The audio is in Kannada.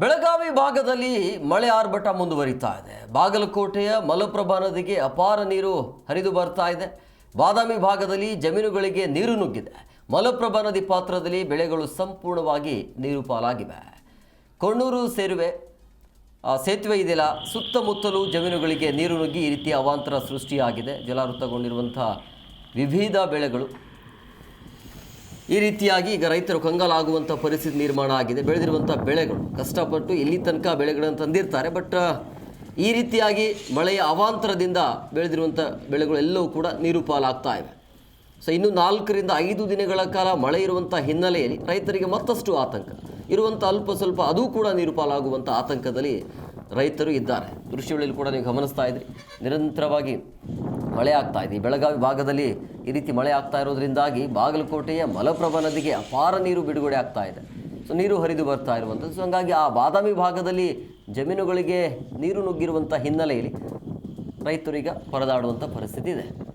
ಬೆಳಗಾವಿ ಭಾಗದಲ್ಲಿ ಮಳೆ ಆರ್ಭಟ ಮುಂದುವರಿತಾ ಇದೆ. ಬಾಗಲಕೋಟೆಯ ಮಲಪ್ರಭಾ ನದಿಗೆ ಅಪಾರ ನೀರು ಹರಿದು ಬರ್ತಾ ಇದೆ. ಬಾದಾಮಿ ಭಾಗದಲ್ಲಿ ಜಮೀನುಗಳಿಗೆ ನೀರು ನುಗ್ಗಿದೆ. ಮಲಪ್ರಭಾ ನದಿ ಪಾತ್ರದಲ್ಲಿ ಬೆಳೆಗಳು ಸಂಪೂರ್ಣವಾಗಿ ನೀರು ಪಾಲಾಗಿವೆ. ಕೊಣ್ಣೂರು ಸೇರುವೆ ಸೇತುವೆ ಇದೆಯಲ್ಲ, ಸುತ್ತಮುತ್ತಲು ಜಮೀನುಗಳಿಗೆ ನೀರು ನುಗ್ಗಿ ಈ ರೀತಿಯ ಅವಾಂತರ ಸೃಷ್ಟಿಯಾಗಿದೆ. ಜಲಾವೃತಗೊಂಡಿರುವಂಥ ವಿವಿಧ ಬೆಳೆಗಳು ಈ ರೀತಿಯಾಗಿ ಈಗ ರೈತರು ಕಂಗಾಲಾಗುವಂಥ ಪರಿಸ್ಥಿತಿ ನಿರ್ಮಾಣ ಆಗಿದೆ. ಬೆಳೆದಿರುವಂಥ ಬೆಳೆಗಳು ಕಷ್ಟಪಟ್ಟು ಇಲ್ಲಿ ತನಕ ಬೆಳೆಗಳನ್ನು ತಂದಿರ್ತಾರೆ. ಬಟ್ ಈ ರೀತಿಯಾಗಿ ಮಳೆಯ ಅವಾಂತರದಿಂದ ಬೆಳೆದಿರುವಂಥ ಬೆಳೆಗಳು ಎಲ್ಲವೂ ಕೂಡ ನೀರು ಪಾಲಾಗ್ತಾ ಇವೆ. ಸೊ ಇನ್ನು ನಾಲ್ಕರಿಂದ ಐದು ದಿನಗಳ ಕಾಲ ಮಳೆ ಇರುವಂಥ ಹಿನ್ನೆಲೆಯಲ್ಲಿ ರೈತರಿಗೆ ಮತ್ತಷ್ಟು ಆತಂಕ. ಇರುವಂಥ ಅಲ್ಪ ಸ್ವಲ್ಪ ಅದೂ ಕೂಡ ನೀರು ಪಾಲಾಗುವಂಥ ಆತಂಕದಲ್ಲಿ ರೈತರು ಇದ್ದಾರೆ. ದೃಶ್ಯಗಳಲ್ಲಿ ಕೂಡ ನೀವು ಗಮನಿಸ್ತಾ ಇದ್ರಿ. ನಿರಂತರವಾಗಿ ಮಳೆ ಆಗ್ತಾ ಇದೆ. ಬೆಳಗಾವಿ ಭಾಗದಲ್ಲಿ ಈ ರೀತಿ ಮಳೆ ಆಗ್ತಾ ಇರೋದ್ರಿಂದಾಗಿ ಬಾಗಲಕೋಟೆಯ ಮಲಪ್ರಭಾ ನದಿಗೆ ಅಪಾರ ನೀರು ಬಿಡುಗಡೆ ಆಗ್ತಾ ಇದೆ. ಸೊ, ನೀರು ಹರಿದು ಬರ್ತಾ ಇರುವಂಥದ್ದು. ಸೊ, ಹಂಗಾಗಿ ಆ ಬಾದಾಮಿ ಭಾಗದಲ್ಲಿ ಜಮೀನುಗಳಿಗೆ ನೀರು ನುಗ್ಗಿರುವಂಥ ಹಿನ್ನೆಲೆಯಲ್ಲಿ ಈಗ ಪರದಾಡುವಂಥ ಪರಿಸ್ಥಿತಿ ಇದೆ.